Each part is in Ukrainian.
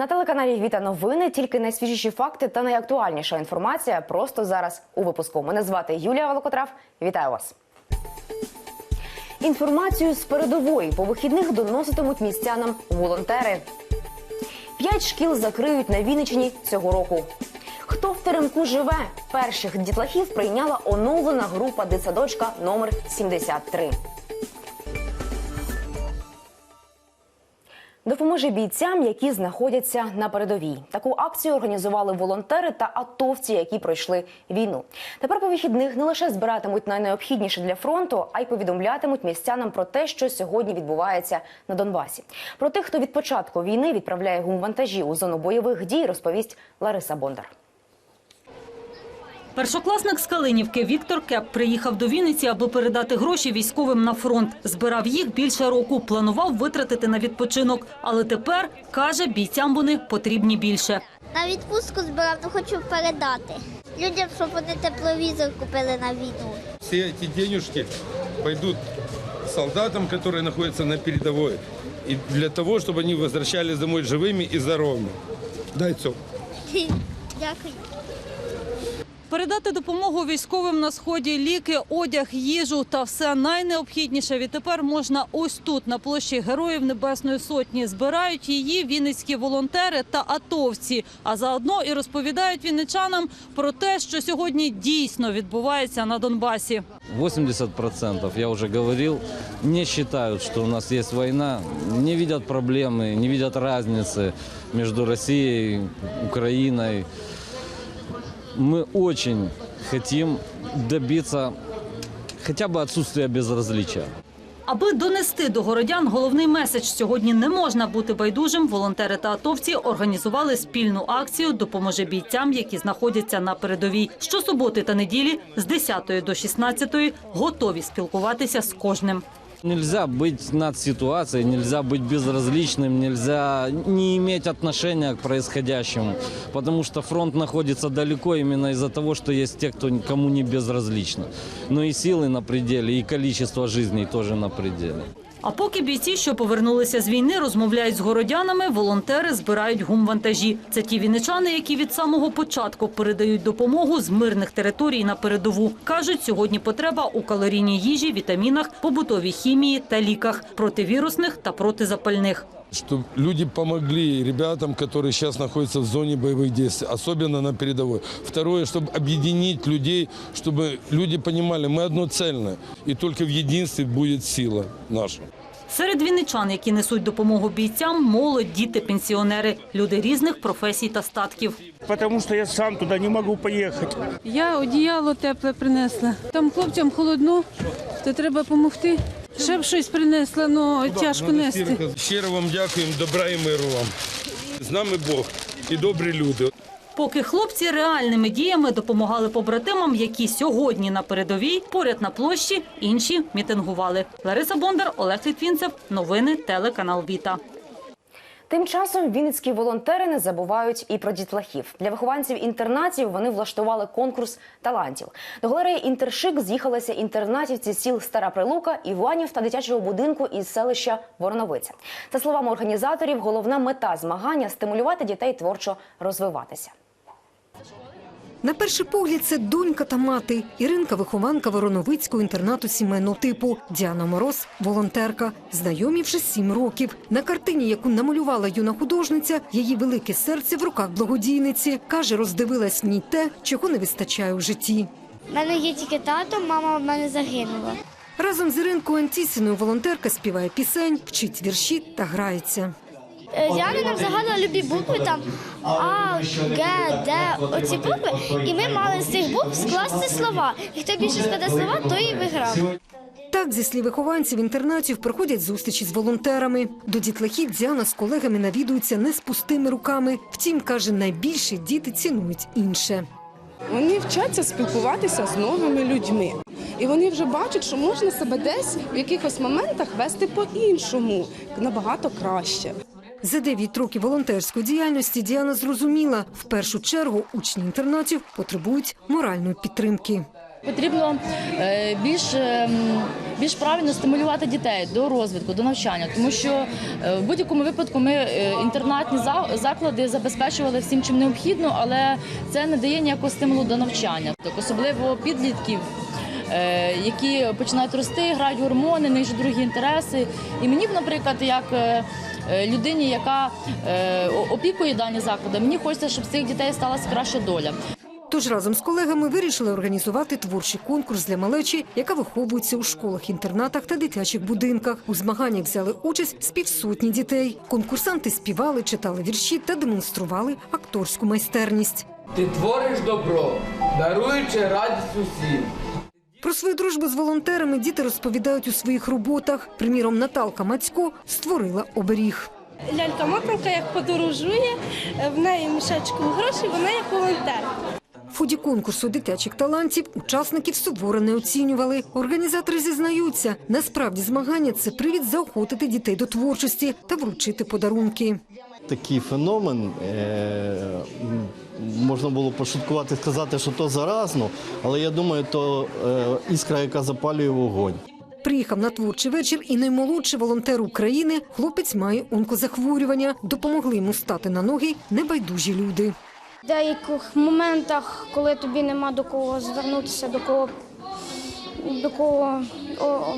На телеканалі Віта новини тільки найсвіжіші факти та найактуальніша інформація просто зараз у випуску. Мене звати Юлія Волокотрав. Вітаю вас. Інформацію з передової по вихідних доноситимуть містянам волонтери. П'ять шкіл закриють на Вінниччині цього року. Хто в теремку живе? Перших дітлахів прийняла оновлена група дитсадочка номер 73. Допоможе бійцям, які знаходяться на передовій. Таку акцію організували волонтери та атовці, які пройшли війну. Тепер по вихідних не лише збиратимуть найнеобхідніше для фронту, а й повідомлятимуть містянам про те, що сьогодні відбувається на Донбасі. Про тих, хто від початку війни відправляє гумвантажі у зону бойових дій, розповість Лариса Бондар. Першокласник з Калинівки Віктор Кеп приїхав до Вінниці, аби передати гроші військовим на фронт. Збирав їх більше року, планував витратити на відпочинок. Але тепер, каже, бійцям вони потрібні більше. На відпустку збирав, то хочу передати. Людям, щоб вони тепловізор купили на війну. Все эти денежки пойдут солдатам, которые находятся на передовой, и для того, чтобы они возвращались домой живыми и здоровыми. Дай цок. Дякую. Передати допомогу військовим на сході, ліки, одяг, їжу та все найнеобхідніше відтепер можна ось тут, на площі Героїв Небесної Сотні. Збирають її вінницькі волонтери та атовці. А заодно і розповідають вінничанам про те, що сьогодні дійсно відбувається на Донбасі. 80%, я уже говорил, не считают, что у нас есть война, не видят проблемы, не видят разницы между Россией, Украиной. Мы очень хотим добиться хотя бы отсутствия безразличия. Аби донести до городян головний меседж сьогодні не можна бути байдужим. Волонтери та атовці організували спільну акцію Допоможе бійцям, які знаходяться на передовій. Щосуботи та неділі з 10 до 16 готові спілкуватися з кожним. Нельзя быть над ситуацией, нельзя быть безразличным, нельзя не иметь отношения к происходящему, потому что фронт находится далеко именно из-за того, что есть те, кто кому не безразлично. Но и силы на пределе, и количество жизней тоже на пределе. А поки бійці, що повернулися з війни, розмовляють з городянами, волонтери збирають гумвантажі. Це ті вінничани, які від самого початку передають допомогу з мирних територій на передову. Кажуть, сьогодні потреба у калорійній їжі, вітамінах, побутовій хімії та ліках противірусних та протизапальних Чтобы люди помогли ребятам, которые сейчас находятся в зоне боевых действий, особенно на передовой. Второе, чтобы объединить людей, чтобы люди понимали, мы одно цельное, и только в единстве будет сила наша. Серед вінничан, які несуть допомогу бійцям, молодь, діти, пенсіонери, люди різних професій та статків. Потому что я сам туда не могу поехать. Я одіяло тепле принесла. Там хлопцям холодно, то треба допомогти. Ще б щось принесла, але тяжко нести. Щиро вам дякуємо, добра і миру вам. З нами Бог і добрі люди. Поки хлопці реальними діями допомагали побратимам, які сьогодні на передовій, поряд на площі, інші мітингували. Лариса Бондар, Олег Літвінцев. Новини телеканал Віта. Тим часом вінницькі волонтери не забувають і про дітлахів. Для вихованців інтернатів вони влаштували конкурс талантів. До галереї Інтершик з'їхалися інтернатівці сіл Стара Прилука, Іванів та дитячого будинку із селища Вороновиця. За словами організаторів, головна мета змагання стимулювати дітей творчо розвиватися. На перший погляд, це донька та мати. Іринка – вихованка Вороновицького інтернату сімейного типу. Діана Мороз – волонтерка. Знайомі вже сім років. На картині, яку намалювала юна художниця, її велике серце в руках благодійниці. Каже, роздивилась в ній те, чого не вистачає у житті. У мене є тільки тато, мама в мене загинула. Разом з Іринкою Антісіною волонтерка співає пісень, вчить вірші та грається. Е, Я нам загадувала любі букви там А, Г, Д, оці букви, і ми мали з цих букв скласти слова. І хто більше складе слова, той і виграв. Так, зі слів вихованців інтернатів приходять зустрічі з волонтерами. До дітлахів Діана з колегами навідуються не з пустими руками. Втім, каже, найбільше діти цінують інше. Вони вчаться спілкуватися з новими людьми. І вони вже бачать, що можна себе десь в якихось моментах вести по-іншому, набагато краще. За 9 років волонтерської діяльності Діана зрозуміла, в першу чергу учні інтернатів потребують моральної підтримки. Потрібно е, більш ем, більш правильно стимулювати дітей до розвитку, до навчання, тому що е, в будь-якому випадку ми е, інтернатні заклади забезпечували всім чим необхідно, але це не дає ніякого стимулу до навчання, Так, особливо підлітків. Е, Які починають рости, грають гормони, в другі інтереси. І мені, б, наприклад, як е, е, людині, яка опікує дані заклади, мені хочеться, щоб з цих дітей сталася краща доля. Тож разом з колегами вирішили організувати творчий конкурс для малечі, яка виховується у школах, інтернатах та дитячих будинках. У змаганнях взяли участь з півсотні дітей. Конкурсанти співали, читали вірші та демонстрували акторську майстерність. Ти твориш добро, даруючи радість усім. Про свою дружбу з волонтерами діти розповідають у своїх роботах. Приміром, Наталка Мацько створила оберіг. Лялька Мокровка як подорожує, в неї мішечку грошей, вона як волонтер. В ході конкурсу дитячих талантів учасників суворо не оцінювали. Організатори зізнаються, насправді змагання це привід заохотити дітей до творчості та вручити подарунки. Такий феномен. Е, можна було пошуткувати, сказати, що то заразно, але я думаю, то е, іскра, яка запалює вогонь. Приїхав на творчий вечір і наймолодший волонтер України. Хлопець має онкозахворювання. Допомогли йому стати на ноги небайдужі люди. В деяких моментах, коли тобі нема до кого звернутися, до кого до кого о, о,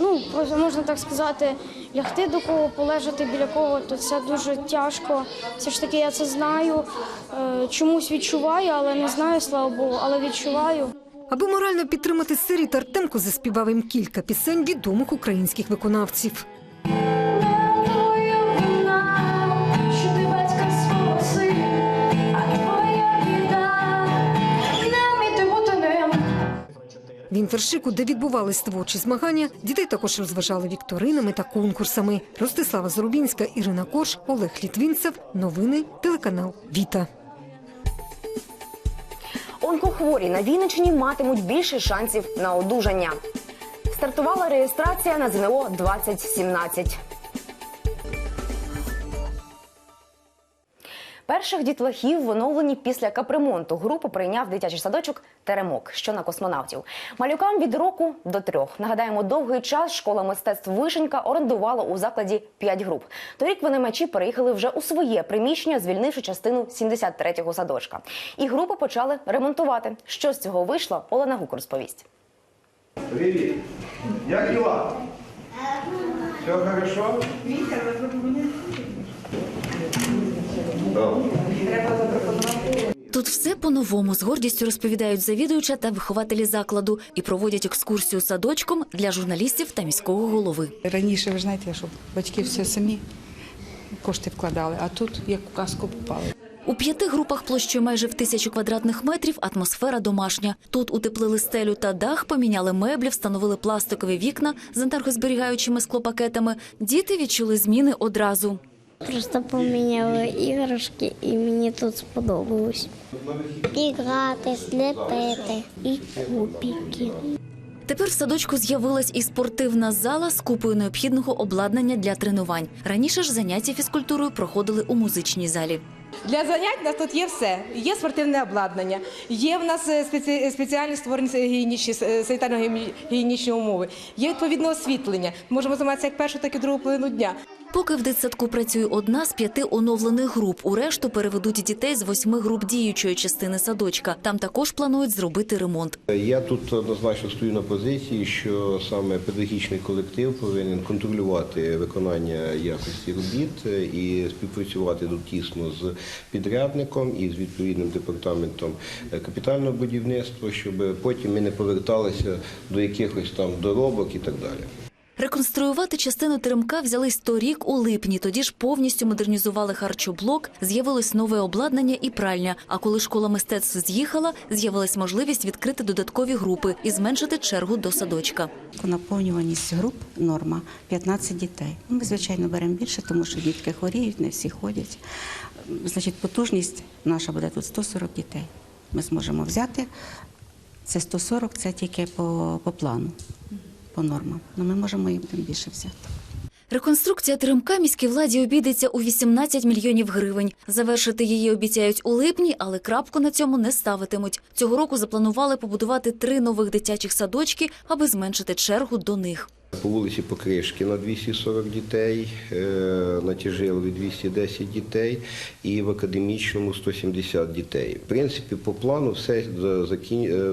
ну, можна так сказати, лягти до кого, полежати біля кого, то це дуже тяжко. Все ж таки я це знаю, е, чомусь відчуваю, але не знаю, слава Богу, але відчуваю. Аби морально підтримати сиріт, Артемко заспівав їм кілька пісень відомих українських виконавців. В інтершику, де відбувались творчі змагання, дітей також розважали вікторинами та конкурсами. Ростислава Зарубінська, Ірина Кош, Олег Літвінцев. Новини телеканал Віта. Онкохворі на Вінниччині матимуть більше шансів на одужання. Стартувала реєстрація на ЗНО 2017. Перших дітлахів в оновленні після капремонту групу прийняв дитячий садочок Теремок, що на космонавтів. Малюкам від року до трьох. Нагадаємо, довгий час школа мистецтв Вишенька орендувала у закладі 5 груп. Торік винаймачі переїхали вже у своє приміщення, звільнивши частину 73-го садочка. І групи почали ремонтувати. Що з цього вийшло, Олена Гук розповість. Привет. Як дела? Все хорошо? Тут все по-новому з гордістю розповідають завідуюча та вихователі закладу і проводять екскурсію садочком для журналістів та міського голови. Раніше ви знаєте, що батьки все самі кошти вкладали, а тут як казку попали. У п'яти групах площею майже в тисячу квадратних метрів атмосфера домашня. Тут утеплили стелю та дах, поміняли меблі, встановили пластикові вікна з енергозберігаючими склопакетами. Діти відчули зміни одразу. Просто поміняли іграшки і мені тут сподобалось. І грати, сліпити, і кубики. Тепер в садочку з'явилась і спортивна зала з купою необхідного обладнання для тренувань. Раніше ж заняття фізкультурою проходили у музичній залі. Для занять у нас тут є все. Є спортивне обладнання, є в нас е, спеці- спеціальні створені гігієнічні е, санітарно-гігієнічні умови, є відповідне освітлення. Можемо займатися як першу, так і другу половину дня. Поки в дитсадку працює одна з п'яти оновлених груп, у решту переведуть дітей з восьми груп діючої частини садочка. Там також планують зробити ремонт. Я тут однозначно стою на позиції, що саме педагогічний колектив повинен контролювати виконання якості робіт і співпрацювати тут тісно з підрядником і з відповідним департаментом капітального будівництва, щоб потім ми не поверталися до якихось там доробок і так далі. Реконструювати частину теремка взялись торік у липні. Тоді ж повністю модернізували харчоблок, з'явилось нове обладнання і пральня. А коли школа мистецтв з'їхала, з'явилась можливість відкрити додаткові групи і зменшити чергу до садочка. Наповнюваність груп норма 15 дітей. Ну, Ми, звичайно, беремо більше, тому що дітки хворіють, не всі ходять. Значить, потужність наша буде тут 140 дітей. Ми зможемо взяти. Це 140, це тільки по, по плану, по нормам. але ми можемо їм тим більше взяти. Реконструкція теремка міській владі обійдеться у 18 мільйонів гривень. Завершити її обіцяють у липні, але крапку на цьому не ставитимуть. Цього року запланували побудувати три нових дитячих садочки, аби зменшити чергу до них. По вулиці Покришкіна 240 дітей, е, на Тяжилові 210 дітей і в академічному 170 дітей. В принципі, по плану все е,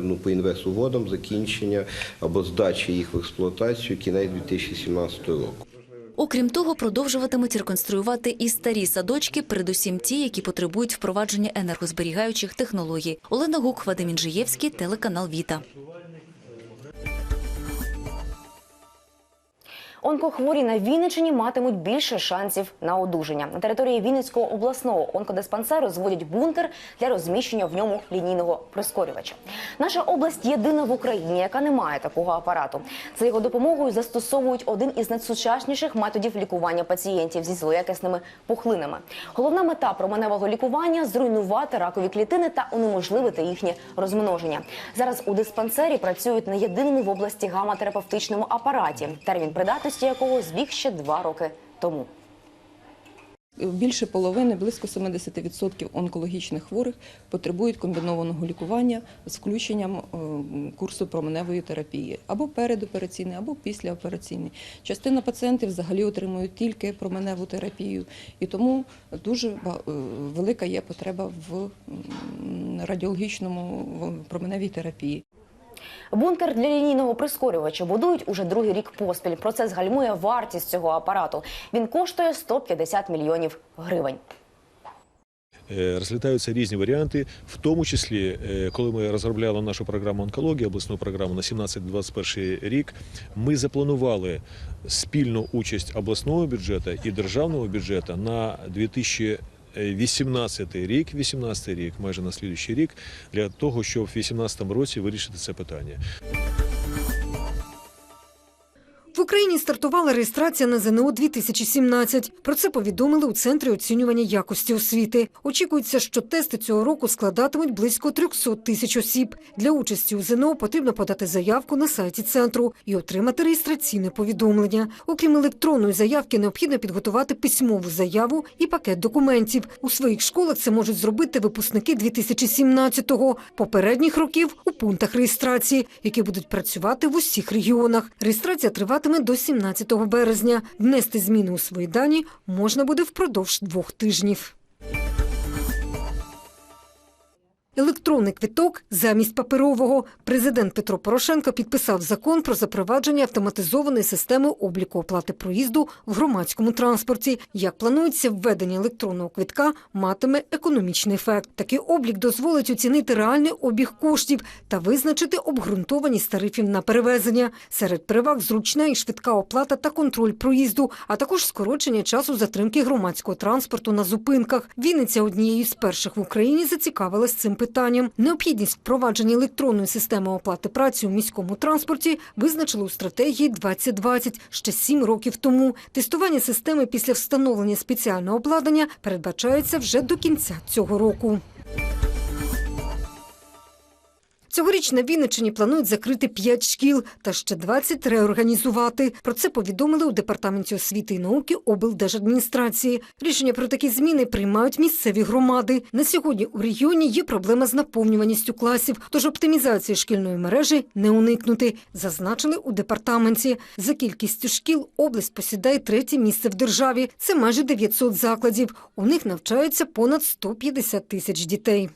ну, по інвестугодам закінчення або здачі їх в експлуатацію кінець 2017 року. Окрім того, продовжуватимуть реконструювати і старі садочки, передусім ті, які потребують впровадження енергозберігаючих технологій. Олена Гук, Вадим Інжиєвський, телеканал Віта. Онкохворі на Вінниччині матимуть більше шансів на одужання. На території Вінницького обласного онкодиспансеру зводять бункер для розміщення в ньому лінійного прискорювача. Наша область єдина в Україні, яка не має такого апарату. За його допомогою застосовують один із найсучасніших методів лікування пацієнтів зі злоякісними пухлинами. Головна мета променевого лікування зруйнувати ракові клітини та унеможливити їхнє розмноження. Зараз у диспансері працюють на єдиному в області гаматерапевтичному апараті, термін придатності якого збіг ще два роки тому. Більше половини, близько 70% онкологічних хворих потребують комбінованого лікування з включенням е, курсу променевої терапії або передопераційний, або післяопераційний. Частина пацієнтів взагалі отримують тільки променеву терапію, і тому дуже е, велика є потреба в радіологічному променевій терапії. Бункер для лінійного прискорювача будують уже другий рік поспіль. Процес гальмує вартість цього апарату. Він коштує 150 мільйонів гривень. Е, Розглядаються різні варіанти, в тому числі, е, коли ми розробляли нашу програму онкології, обласну програму на 17-21 рік, ми запланували спільну участь обласного бюджету і державного бюджету на 2018 рік, 18 рік, майже на слідуючий рік, для того, щоб в 2018 році вирішити це питання. Україні стартувала реєстрація на ЗНО 2017. Про це повідомили у центрі оцінювання якості освіти. Очікується, що тести цього року складатимуть близько 300 тисяч осіб. Для участі у ЗНО потрібно подати заявку на сайті центру і отримати реєстраційне повідомлення. Окрім електронної заявки, необхідно підготувати письмову заяву і пакет документів. У своїх школах це можуть зробити випускники 2017-го, попередніх років у пунктах реєстрації, які будуть працювати в усіх регіонах. Реєстрація триватиме до 17 березня. Внести зміни у свої дані можна буде впродовж двох тижнів. Електронний квиток замість паперового. Президент Петро Порошенко підписав закон про запровадження автоматизованої системи обліку оплати проїзду в громадському транспорті. Як планується, введення електронного квитка матиме економічний ефект. Такий облік дозволить оцінити реальний обіг коштів та визначити обґрунтованість тарифів на перевезення. Серед переваг зручна і швидка оплата та контроль проїзду, а також скорочення часу затримки громадського транспорту на зупинках. Вінниця однією з перших в Україні зацікавилась цим питанням. Необхідність впровадження електронної системи оплати праці у міському транспорті визначили у стратегії 2020 ще сім років тому. Тестування системи після встановлення спеціального обладнання передбачається вже до кінця цього року. Цьогоріч на Вінниччині планують закрити 5 шкіл та ще 20 реорганізувати. Про це повідомили у департаменті освіти і науки облдержадміністрації. Рішення про такі зміни приймають місцеві громади. На сьогодні у регіоні є проблема з наповнюваністю класів, тож оптимізації шкільної мережі не уникнути. Зазначили у департаменті. За кількістю шкіл область посідає третє місце в державі. Це майже 900 закладів. У них навчаються понад 150 тисяч дітей.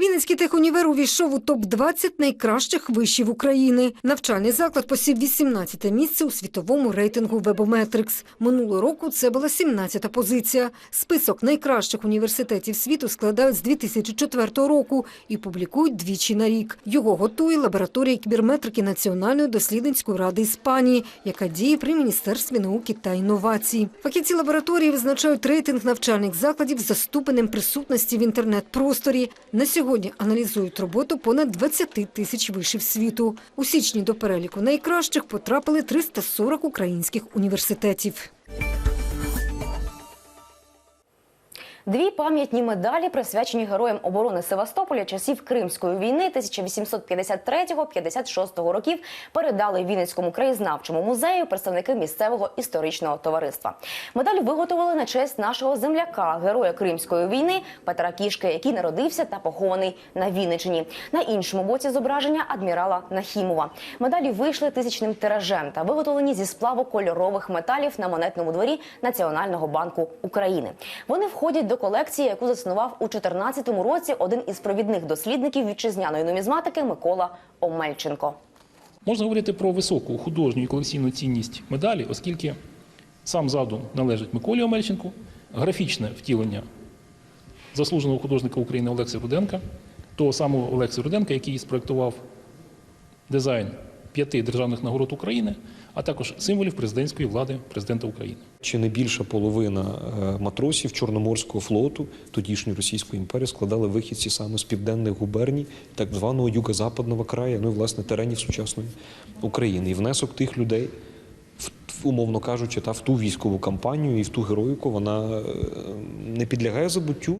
Вінницький техунівер увійшов у топ-20 найкращих вишів України. Навчальний заклад посів 18 місце у світовому рейтингу Webometrics. Минулого року це була 17-та позиція. Список найкращих університетів світу складають з 2004 року і публікують двічі на рік. Його готує лабораторія кіберметрики Національної дослідницької ради Іспанії, яка діє при Міністерстві науки та інновацій. Фахівці лабораторії визначають рейтинг навчальних закладів за ступенем присутності в інтернет-просторі. На сьогодні аналізують роботу понад 20 тисяч вишів світу. У січні до переліку найкращих потрапили 340 українських університетів. Дві пам'ятні медалі, присвячені героям оборони Севастополя часів Кримської війни 1853-56 років, передали Вінницькому краєзнавчому музею представники місцевого історичного товариства. Медаль виготовили на честь нашого земляка, героя Кримської війни Петра Кішки, який народився та похований на Вінниччині. На іншому боці зображення адмірала Нахімова. Медалі вийшли тисячним тиражем та виготовлені зі сплаву кольорових металів на монетному дворі Національного банку України. Вони входять до колекції, яку заснував у 2014 році один із провідних дослідників вітчизняної нумізматики Микола Омельченко. Можна говорити про високу художню і колекційну цінність медалі, оскільки сам задум належить Миколі Омельченку, графічне втілення заслуженого художника України Олекси Руденка, того самого Олекси Руденка, який спроектував дизайн п'яти державних нагород України, а також символів президентської влади президента України. Чи не більша половина е, матросів Чорноморського флоту тодішньої Російської імперії складали вихідці саме з південних губерній, так званого юго-западного краю, ну і власне теренів сучасної України. І внесок тих людей, умовно кажучи, та в ту військову кампанію і в ту героїку, вона е, не підлягає забуттю.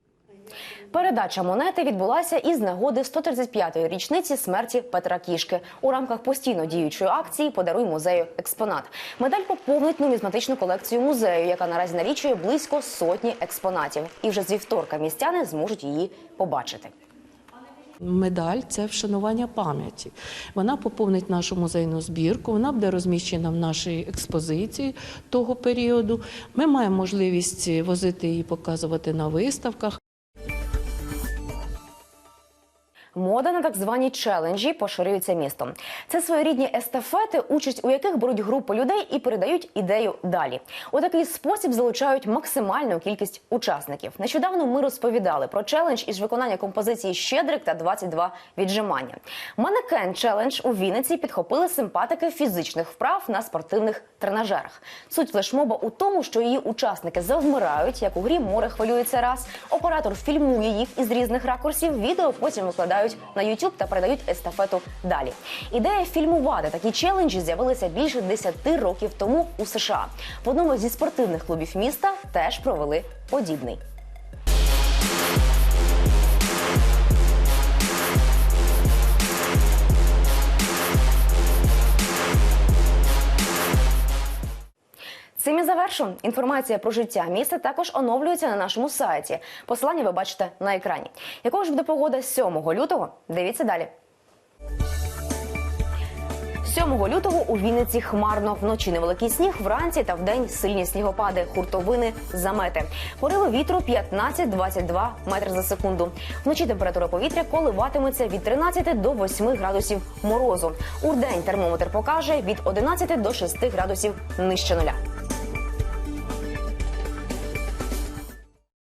Передача монети відбулася із нагоди 135-ї річниці смерті Петра Кішки. У рамках постійно діючої акції Подаруй музею експонат. Медаль поповнить нумізматичну колекцію музею, яка наразі налічує близько сотні експонатів. І вже з вівторка містяни зможуть її побачити. Медаль це вшанування пам'яті. Вона поповнить нашу музейну збірку, вона буде розміщена в нашій експозиції того періоду. Ми маємо можливість возити її, показувати на виставках. Мода на так звані челенджі поширюється містом. Це своєрідні естафети, участь у яких беруть групи людей і передають ідею далі. У такий спосіб залучають максимальну кількість учасників. Нещодавно ми розповідали про челендж із виконання композиції Щедрик та 22 віджимання. Манекен челендж у Вінниці підхопили симпатики фізичних вправ на спортивних тренажерах. Суть флешмоба у тому, що її учасники завмирають, як у грі море хвилюється раз. Оператор фільмує їх із різних ракурсів. Відео потім викладають на YouTube та передають естафету далі. Ідея фільмувати такі челенджі з'явилася більше 10 років тому у США. В одному зі спортивних клубів міста теж провели подібний. Цим і завершу. Інформація про життя міста також оновлюється на нашому сайті. Посилання ви бачите на екрані. Якою ж буде погода 7 лютого? Дивіться далі. 7 лютого у Вінниці хмарно. Вночі невеликий сніг, вранці та вдень сильні снігопади, хуртовини, замети. Пориви вітру 15-22 метри за секунду. Вночі температура повітря коливатиметься від 13 до 8 градусів морозу. У день термометр покаже від 11 до 6 градусів нижче нуля.